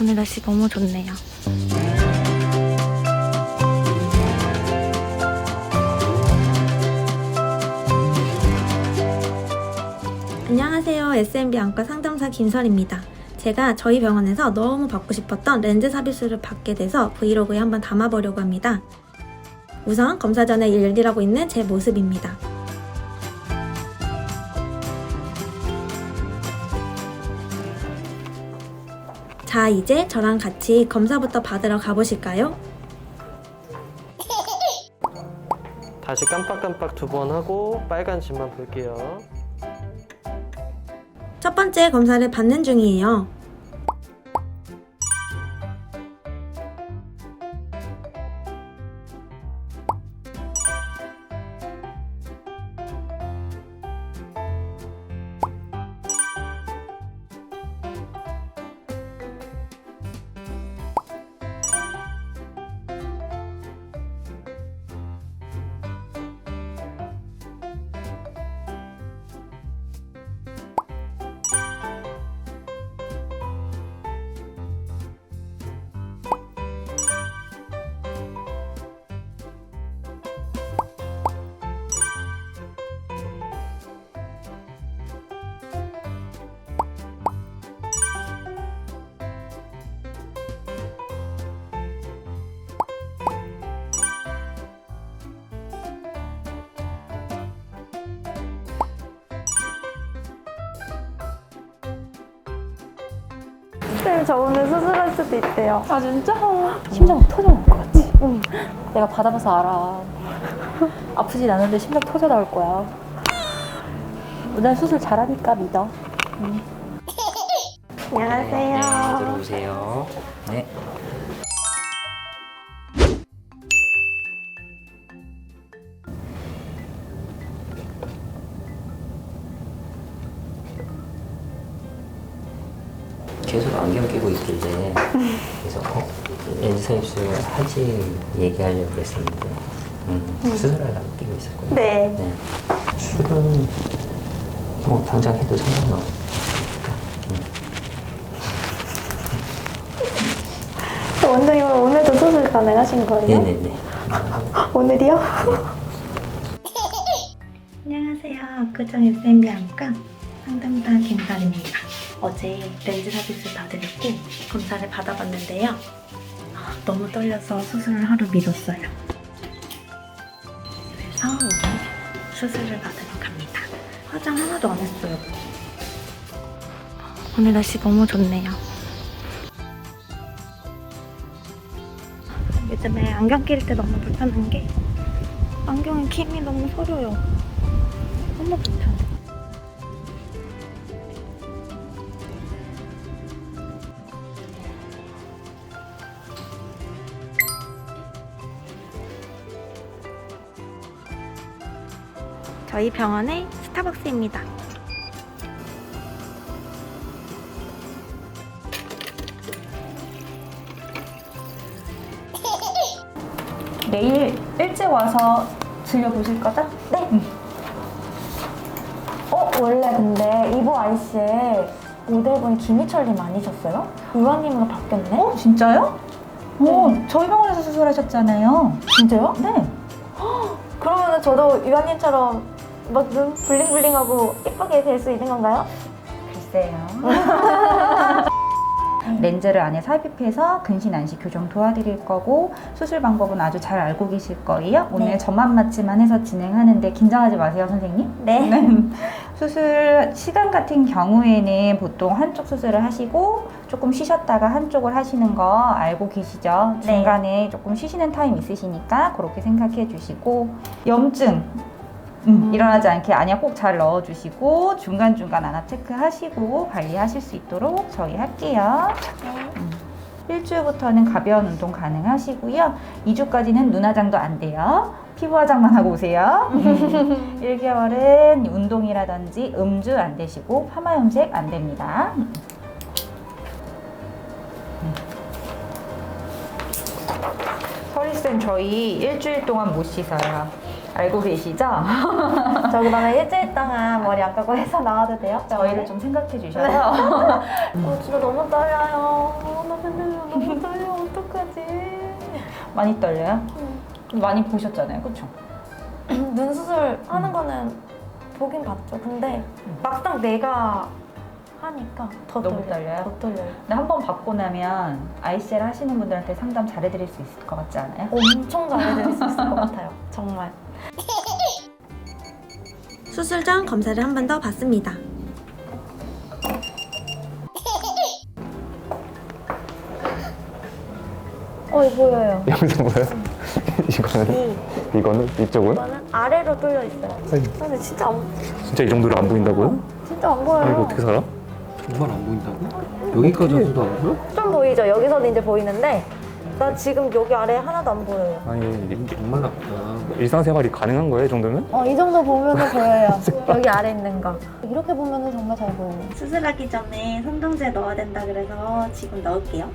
오늘 날씨 너무 좋네요. 안녕하세요. SMB 안과 상담사 김설입니다. 제가 저희 병원에서 너무 받고 싶었던 렌즈 서비스를 받게 돼서 브이로그에 한번 담아보려고 합니다. 우선 검사 전에 일일하고 있는 제 모습입니다. 자, 이제 저랑 같이 검사부터 받으러 가보실까요? 다시 깜빡깜빡 두 번 하고 빨간 집만 볼게요. 첫 번째 검사를 받는 중이에요. 쌤, 저 오늘 수술할 수도 있대요. 아 진짜? 심장 터져 나올 것 같지? 응. 내가 받아봐서 알아. 아프진 않은데 심장 터져 나올 거야. 난 수술 잘하니까 믿어. 안녕하세요. 들어오세요. 네. 하지 얘기하려고 했었는데 음, 수술하려고 끼고 있었고요. 네. 네. 술은 뭐 당장 해도 상관없으니까 음. 원장님 오늘도 수술 가능하신 거예요? 네네네. 오늘이요? 안녕하세요. 압구정 SMB 안과 상담사 김설입니다. 어제 렌즈 서비스 받으려고 검사를 받아봤는데요. 아, 너무 떨려서 수술을 하루 미뤘어요. 그래서 오늘 수술을 받으러 갑니다. 화장 하나도 안 했어요. 오늘 날씨 너무 좋네요. 요즘에 안경 낄 때 너무 불편한 게 안경에 힘이 너무 서려요. 저희 병원의 스타벅스입니다. 내일 일찍 와서 들려보실 거죠? 네. 어, 원래 근데 이보 아이씨에 모델분 김희철님 아니셨어요? 의원님으로 바뀌었네? 어, 진짜요? 네. 어, 저희 병원에서 수술하셨잖아요. 진짜요? 네. 그러면 저도 의원님처럼 막 눈 블링블링하고 예쁘게 될 수 있는 건가요? 글쎄요. 렌즈를 안에 삽입해서 근신 안시 교정 도와드릴 거고 수술 방법은 아주 잘 알고 계실 거예요. 오늘 네. 저만 맞지만 해서 진행하는데 긴장하지 마세요, 선생님. 네. 수술 시간 같은 경우에는 보통 한쪽 수술을 하시고 조금 쉬셨다가 한쪽을 하시는 거 알고 계시죠? 네. 중간에 조금 쉬시는 타임 있으시니까 그렇게 생각해 주시고 염증 음, 음. 일어나지 않게 안약 꼭 잘 넣어주시고 중간중간 안압 체크하시고 관리하실 수 있도록 저희 할게요. 음. 일주일부터는 가벼운 운동 가능하시고요. 2주까지는 눈 화장도 안 돼요. 피부 화장만 하고 오세요. 1개월은 운동이라든지 음주 안 되시고 파마 염색 안 됩니다. 서리쌤 저희 일주일 동안 못 씻어요. 알고 계시죠? 저 그러면 일주일 동안 머리 안 감고 해서 나와도 돼요? 저희를 좀 생각해 주셔서 어, 진짜 너무 떨려요. 너무 많이 떨려요? 많이 보셨잖아요, 그쵸? 눈 수술 하는 거는 보긴 봤죠. 근데 막상 내가 하니까 더 너무 떨려요. 떨려요? 더 떨려요. 근데 한 번 받고 나면 아이셀 하시는 분들한테 상담 잘해드릴 수 있을 것 같지 않아요? 엄청 잘해드릴 수 있을 것 같아요. 정말. 수술 전 검사를 한 번 더 받습니다. 어, 보여요. 여기서 뭐야? 이거는? 이거는? 이쪽은? 이거는 아래로 뚫려 있어요. 근데 진짜 안, 진짜 이 정도로 안 보인다고요? 진짜 안 보여요. 아 이거 어떻게 살아? 정말 안 보인다고? 여기까지 와서도 안 보여? 좀 보이죠? 여기서는 이제 보이는데 나 지금 여기 아래 하나도 안 보여요. 아니 이- 정말 아프다. 일상생활이 가능한 거예요, 이 정도면? 어, 이 정도 보면은 보여요. 여기 아래 있는 거. 이렇게 보면은 정말 잘 보여요. 수술하기 전에 선동제 넣어야 된다 그래서 지금 넣을게요.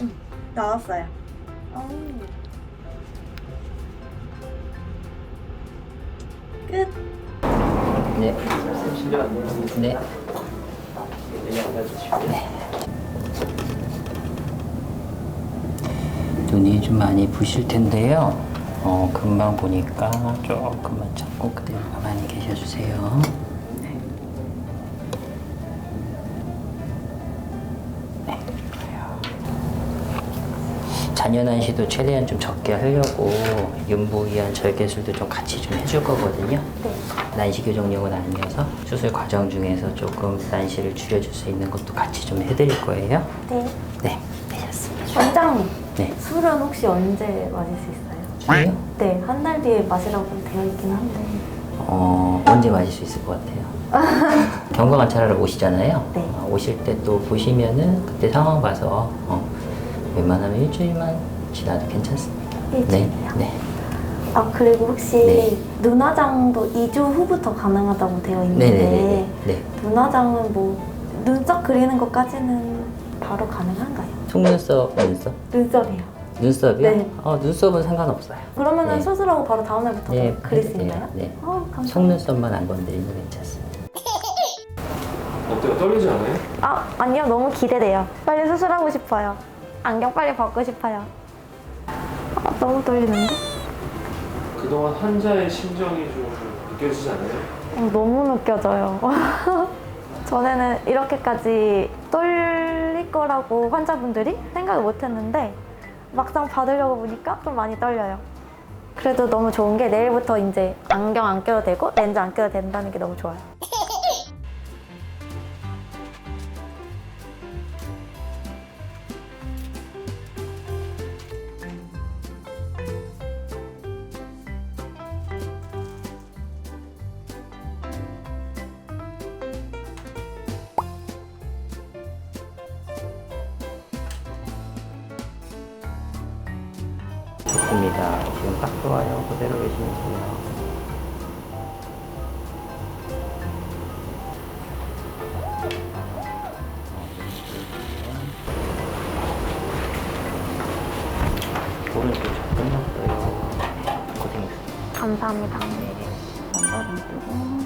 음, 넣었어요. 끝. 네. 네. 눈이 좀 많이 부실 텐데요. 어, 금방 보니까 조금만 참고 그대로 가만히 계셔주세요. 잔여난 시도 최대한 좀 적게 하려고 윤부위한 절개술도 좀 같이 좀 해줄 거거든요. 난시 교정용은 아니어서 수술 과정 중에서 조금 난시를 줄여줄 수 있는 것도 같이 좀 해드릴 거예요. 네. 네, 되셨습니다. 원장님, 네, 술은 혹시 언제 마실 수 있어요? 술이요? 네, 한 달 뒤에 마시라고 되어 있긴 한데. 어, 언제 마실 수 있을 것 같아요? 경과 관찰하러 오시잖아요. 네. 어, 오실 때 또 보시면은 그때 상황 봐서 어, 웬만하면 일주일만 지나도 괜찮습니다. 네, 일주일이요? 네. 아 그리고 혹시 네. 눈화장도 2주 후부터 가능하다고 되어 있는데 네네네. 네. 눈화장은 뭐 눈썹 그리는 것까지는 바로 가능한가요? 속눈썹, 눈썹? 눈썹이요. 눈썹이요? 네. 어, 눈썹은 상관없어요. 그러면은 네. 수술하고 바로 다음날부터 네, 그릴 수. 있나요? 네. 어, 감사합니다. 속눈썹만 안 건드리면 괜찮습니다. 어때요? 떨리지 않아요? 아 아니요 너무 기대돼요. 빨리 수술하고 싶어요. 안경 빨리 벗고 싶어요. 아, 너무 떨리는데? 그동안 환자의 심정이 좀 느껴지지 않아요? 어, 너무 느껴져요. 전에는 이렇게까지 떨릴 거라고 환자분들이 생각을 못 했는데 막상 받으려고 보니까 좀 많이 떨려요. 그래도 너무 좋은 게 내일부터 이제 안경 안 껴도 되고 렌즈 안 껴도 된다는 게 너무 좋아요. 감사합니다. 한번 뜨고.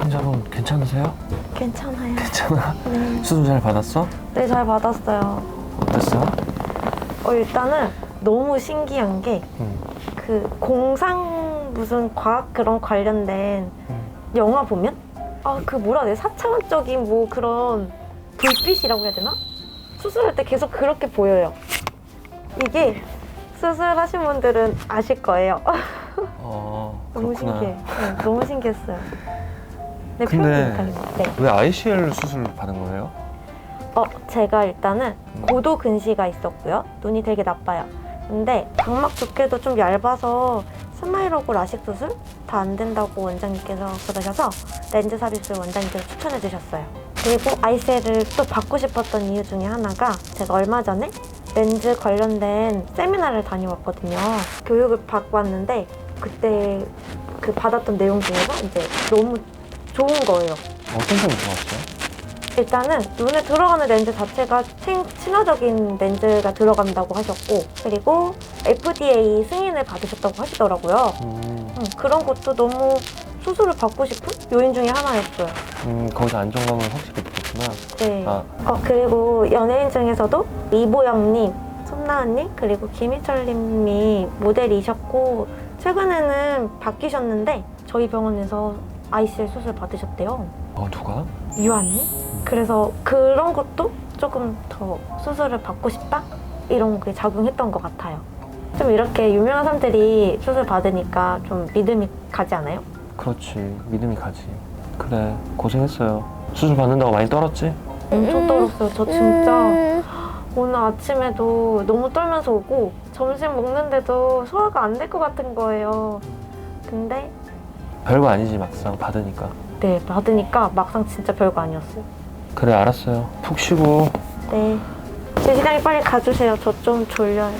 환자분 괜찮으세요? 괜찮아요. 괜찮아. 네, 수술 잘 받았어? 네, 잘 받았어요. 어땠어? 어, 일단은 너무 신기한 게 응. 그 공상 무슨 과학 그런 관련된 영화 보면 아 그 뭐라 해야 돼 사차원적인 뭐 그런 불빛이라고 해야 되나 수술할 때 계속 그렇게 보여요 이게 수술하신 분들은 아실 거예요 어, 너무 그렇구나. 신기해 네, 너무 신기했어요 네 근데- 표현 못하겠네 네. 왜 ICL 수술 받은 거예요? 어, 제가 일단은 고도 근시가 있었고요. 눈이 되게 나빠요. 근데 각막 두께도 좀 얇아서 스마일하고 라식 수술 다 안 된다고 원장님께서 그러셔서 렌즈 삽입술 원장님께서 추천해 주셨어요. 그리고 아이셀을 또 받고 싶었던 이유 중에 하나가 제가 얼마 전에 렌즈 관련된 세미나를 다녀왔거든요. 교육을 받고 왔는데 그때 그 받았던 내용 중에서 이제 너무 좋은 거예요. 어떤 점이 좋았어요? 일단은 눈에 들어가는 렌즈 자체가 친, 친화적인 렌즈가 들어간다고 하셨고 그리고 FDA 승인을 받으셨다고 하시더라고요. 음, 음, 그런 것도 너무 수술을 받고 싶은 요인 중에 하나였어요. 음, 거기서 안정감을 확실히 느꼈구나. 네. 아, 어, 그리고 연예인 중에서도 이보영님, 손나은님, 그리고 김희철님이 모델이셨고 최근에는 바뀌셨는데 저희 병원에서 ICL 수술 받으셨대요. 어, 누가? 유한님? 그래서 그런 것도 조금 더 수술을 받고 싶다? 이런 게 작용했던 것 같아요. 좀 이렇게 유명한 사람들이 수술 받으니까 좀 믿음이 가지 않아요? 그렇지. 믿음이 가지. 그래, 고생했어요. 수술 받는다고 많이 떨었지? 엄청 떨었어요. 저 진짜 오늘 아침에도 너무 떨면서 오고 점심 먹는데도 소화가 안 될 것 같은 거예요. 근데 별거 아니지, 막상 받으니까. 네 받으니까 막상 진짜 별거 아니었어요. 그래, 알았어요. 푹 쉬고. 네. 제시장이 빨리 가주세요. 저 좀 졸려요.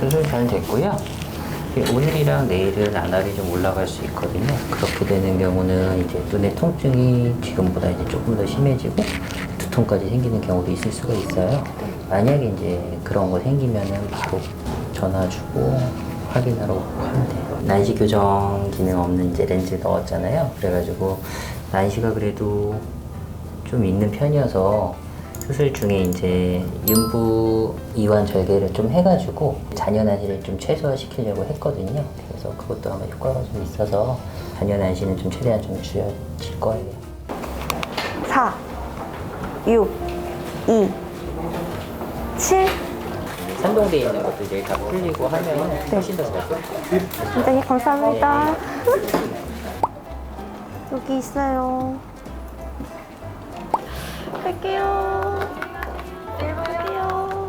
수술 잘 됐고요. 오늘이랑 내일은 안압이 좀 올라갈 수 있거든요. 그렇게 되는 경우는 이제 눈의 통증이 지금보다 이제 조금 더 심해지고 두통까지 생기는 경우도 있을 수가 있어요. 만약에 이제 그런 거 생기면은 바로 전화 주고 확인하러 하면 돼요. 난시 교정 기능 없는 이제 렌즈 넣었잖아요. 그래가지고 난시가 그래도 좀 있는 편이어서 수술 중에 이제 윤부 이완 절개를 좀 해가지고 잔여 난시를 좀 최소화시키려고 했거든요. 그래서 그것도 아마 효과가 좀 있어서 잔여 난시는 좀 최대한 좀 줄여질 거예요. 4, 6, 2, 7. 산동돼 있는 것도 이제 다 풀리고 하면 훨씬 더 잘. 원장님 감사합니다. 여기 있어요. 갈게요. 내일 볼게요.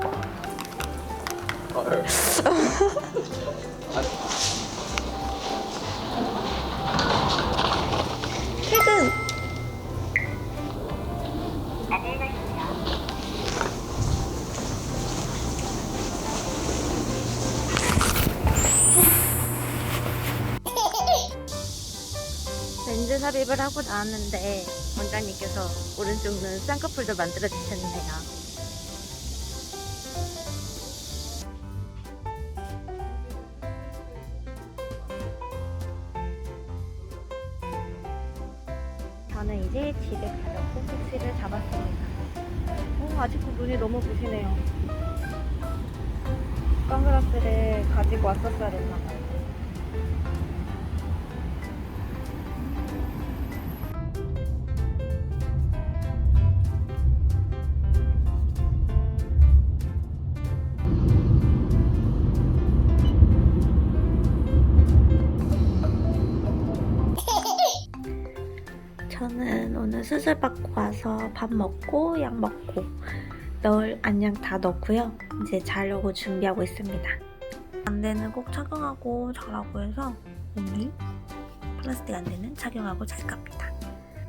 퇴 렌즈 삽입을 하고 나왔는데 원장님께서 오른쪽 눈 쌍꺼풀도 만들어 주셨네요. 수술 받고 와서 밥 먹고 약 먹고 넣을 안약 다 넣고요. 이제 자려고 준비하고 있습니다. 안대는 꼭 착용하고 자라고 해서 오늘 플라스틱 안대는 착용하고 잘 겁니다.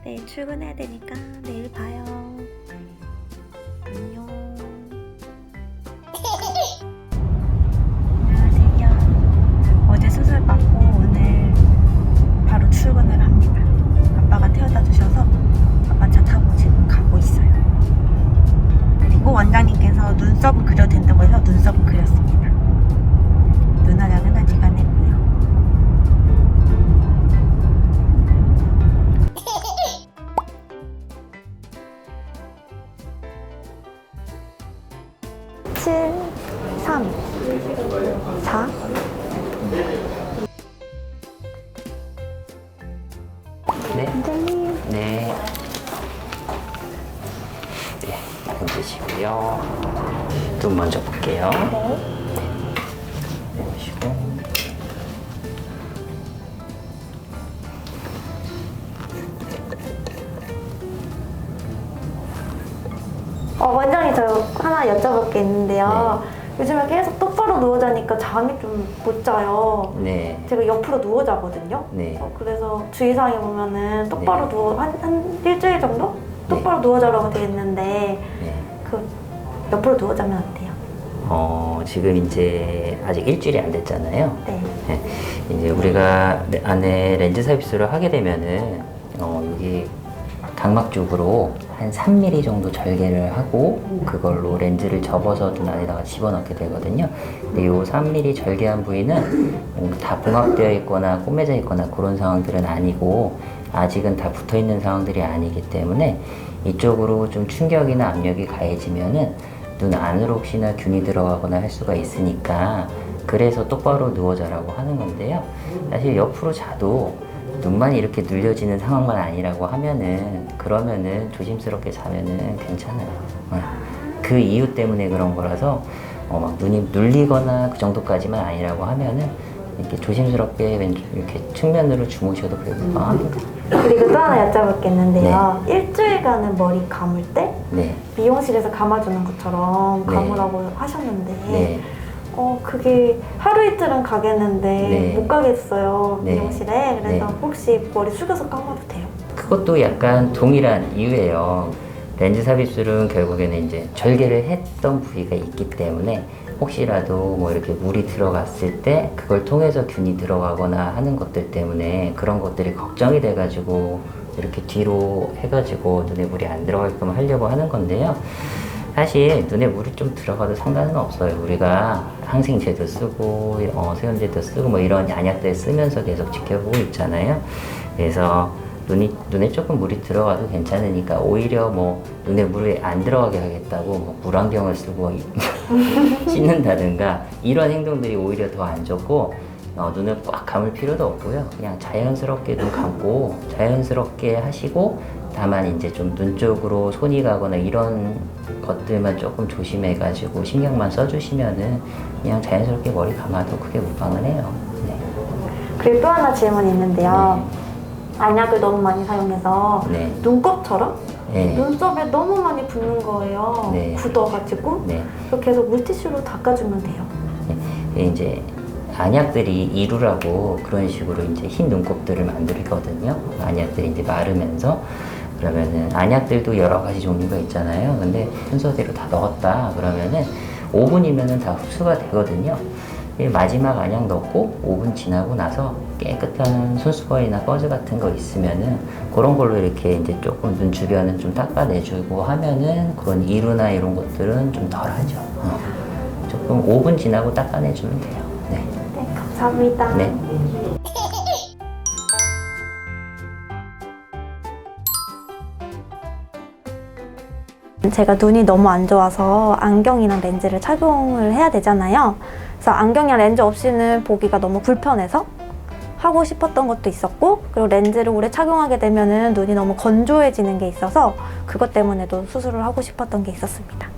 내일 출근해야 되니까 내일 봐요. 안녕. 네. 원장님. 네. 네, 앉으시고요. 눈 먼저 볼게요. 네. 네, 보시고. 어, 원장님 저 하나 여쭤볼 게 있는데요. 요즘에 계속 똑 바로 누워 자니까 잠이 좀 못 자요. 네. 제가 옆으로 누워 자거든요. 네. 어, 그래서 주의사항에 보면은 똑바로 네. 누워 한, 한 일주일 정도 똑바로 누워 자라고 되어 있는데 네. 그 옆으로 누워 자면 안 돼요. 어, 지금 이제 아직 일주일이 안 됐잖아요. 네. 네, 이제 우리가 레- 안에 렌즈 서비스를 하게 되면은 어, 여기 각막 쪽으로 한 3mm 정도 절개를 하고 그걸로 렌즈를 접어서 눈 안에다가 집어넣게 되거든요. 근데 이 3mm 절개한 부위는 뭔가 다 봉합되어 있거나 꼬매져 있거나 그런 상황들은 아니고 아직은 다 붙어 있는 상황들이 아니기 때문에 이쪽으로 좀 충격이나 압력이 가해지면은 눈 안으로 혹시나 균이 들어가거나 할 수가 있으니까 그래서 똑바로 누워 자라고 하는 건데요. 사실 옆으로 자도 눈만 이렇게 눌려지는 상황만 아니라고 하면은 그러면은 조심스럽게 자면은 괜찮아요. 어. 그 이유 때문에 그런 거라서 어, 막 눈이 눌리거나 그 정도까지만 아니라고 하면은 이렇게 조심스럽게 왼쪽 이렇게 측면으로 주무셔도 그래도 무방합니다. 그리고 또 하나 여쭤볼 게 있는데요. 일주일간은 머리 감을 때 네, 미용실에서 감아주는 것처럼 네. 감으라고 하셨는데 네. 어 그게 하루 이틀은 가겠는데 네. 못 가겠어요 네. 미용실에 그래서 네. 혹시 머리 숙여서 감아도 돼요? 그것도 약간 동일한 이유예요. 렌즈 삽입술은 결국에는 이제 절개를 했던 부위가 있기 때문에 혹시라도 뭐 이렇게 물이 들어갔을 때 그걸 통해서 균이 들어가거나 하는 것들 때문에 그런 것들이 걱정이 돼가지고 이렇게 뒤로 해가지고 눈에 물이 안 들어가게끔 하려고 하는 건데요. 사실 눈에 물이 좀 들어가도 상관은 없어요. 우리가 항생제도 쓰고 어, 세균제도 쓰고 뭐 이런 약들 쓰면서 계속 지켜보고 있잖아요. 그래서 눈이 눈에 조금 물이 들어가도 괜찮으니까 오히려 뭐 눈에 물이 안 들어가게 하겠다고 뭐 물안경을 쓰고 씻는다든가 이런 행동들이 오히려 더 안 좋고 어, 눈을 꽉 감을 필요도 없고요. 그냥 자연스럽게 눈 감고 자연스럽게 하시고 다만 이제 좀 눈 쪽으로 손이 가거나 이런 것들만 조금 조심해가지고 신경만 써주시면은 그냥 자연스럽게 머리 감아도 크게 무방은 해요. 네. 그리고 또 하나 질문이 있는데요 안약을 너무 많이 사용해서 네. 눈곱처럼 네. 눈썹에 너무 많이 붙는 거예요 네. 굳어가지고 네. 그래서 계속 물티슈로 닦아주면 돼요 네, 이제 안약들이 이루라고 그런 식으로 이제 흰 눈곱들을 만들거든요. 안약들이 이제 마르면서 그러면은 안약들도 여러 가지 종류가 있잖아요. 근데 순서대로 다 넣었다 그러면은 5분이면은 다 흡수가 되거든요. 이 마지막 안약 넣고 5분 지나고 나서 깨끗한 손수건이나 버즈 같은 거 있으면은 그런 걸로 이렇게 이제 조금 눈 주변은 좀 닦아내주고 하면은 그런 이루나 이런 것들은 좀 덜하죠. 어. 조금 5분 지나고 닦아내주면 돼요. 네. 네 감사합니다 네. 제가 눈이 너무 안 좋아서 안경이랑 렌즈를 착용을 해야 되잖아요. 그래서 안경이랑 렌즈 없이는 보기가 너무 불편해서 하고 싶었던 것도 있었고, 그리고 렌즈를 오래 착용하게 되면은 눈이 너무 건조해지는 게 있어서 그것 때문에도 수술을 하고 싶었던 게 있었습니다.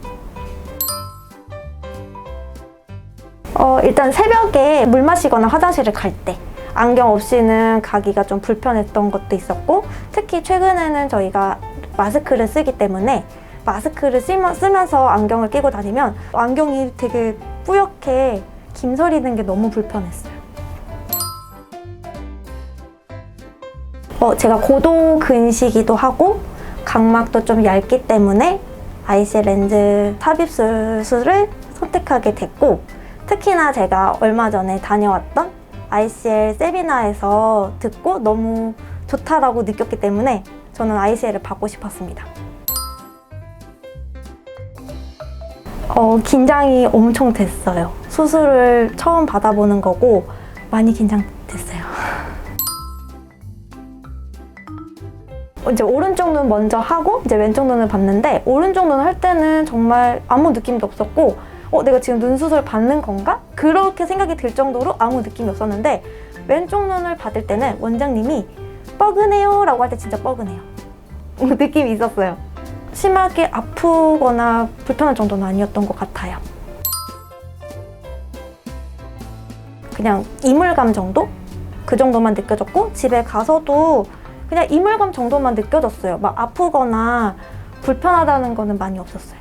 어, 일단 새벽에 물 마시거나 화장실을 갈 때 안경 없이는 가기가 좀 불편했던 것도 있었고 특히 최근에는 저희가 마스크를 쓰기 때문에 마스크를 쓰면, 쓰면서 안경을 끼고 다니면 안경이 되게 뿌옇게 김서리는 게 너무 불편했어요. 어, 제가 고도 근시기도 하고 각막도 좀 얇기 때문에 IC 렌즈 삽입술을 선택하게 됐고 특히나 제가 얼마 전에 다녀왔던 ICL 세미나에서 듣고 너무 좋다라고 느꼈기 때문에 저는 ICL을 받고 싶었습니다. 어, 긴장이 엄청 됐어요. 수술을 처음 받아보는 거고 많이 긴장됐어요. 이제 오른쪽 눈 먼저 하고 이제 왼쪽 눈을 봤는데 오른쪽 눈을 할 때는 정말 아무 느낌도 없었고 어 내가 지금 눈 수술 받는 건가? 그렇게 생각이 들 정도로 아무 느낌이 없었는데 왼쪽 눈을 받을 때는 원장님이 뻐근해요 라고 할 때 진짜 뻐근해요 느낌이 있었어요 심하게 아프거나 불편한 정도는 아니었던 것 같아요 그냥 이물감 정도? 그 정도만 느껴졌고 집에 가서도 그냥 이물감 정도만 느껴졌어요. 막 아프거나 불편하다는 거는 많이 없었어요.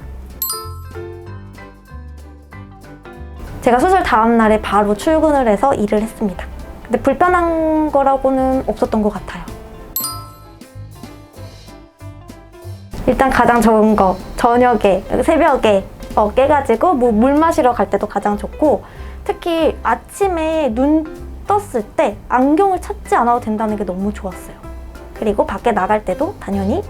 제가 수술 다음 날에 바로 출근을 해서 일을 했습니다. 근데 불편한 거라고는 없었던 것 같아요. 일단 가장 좋은 거 저녁에 새벽에 어, 깨가지고 뭐 물 마시러 갈 때도 가장 좋고 특히 아침에 눈 떴을 때 안경을 찾지 않아도 된다는 게 너무 좋았어요. 그리고 밖에 나갈 때도 당연히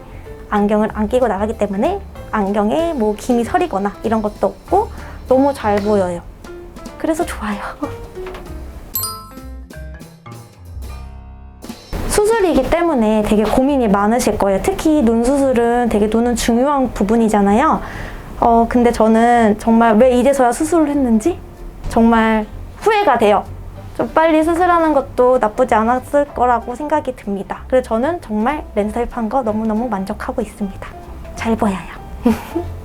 안경을 안 끼고 나가기 때문에 안경에 뭐 김이 서리거나 이런 것도 없고 너무 잘 보여요. 그래서 좋아요. 수술이기 때문에 되게 고민이 많으실 거예요. 특히 눈 수술은 되게 눈은 중요한 부분이잖아요. 어, 근데 저는 정말 왜 이제서야 수술을 했는지 정말 후회가 돼요. 좀 빨리 수술하는 것도 나쁘지 않았을 거라고 생각이 듭니다. 그래서 저는 정말 렌즈 삽입한 거 너무너무 만족하고 있습니다. 잘 보여요.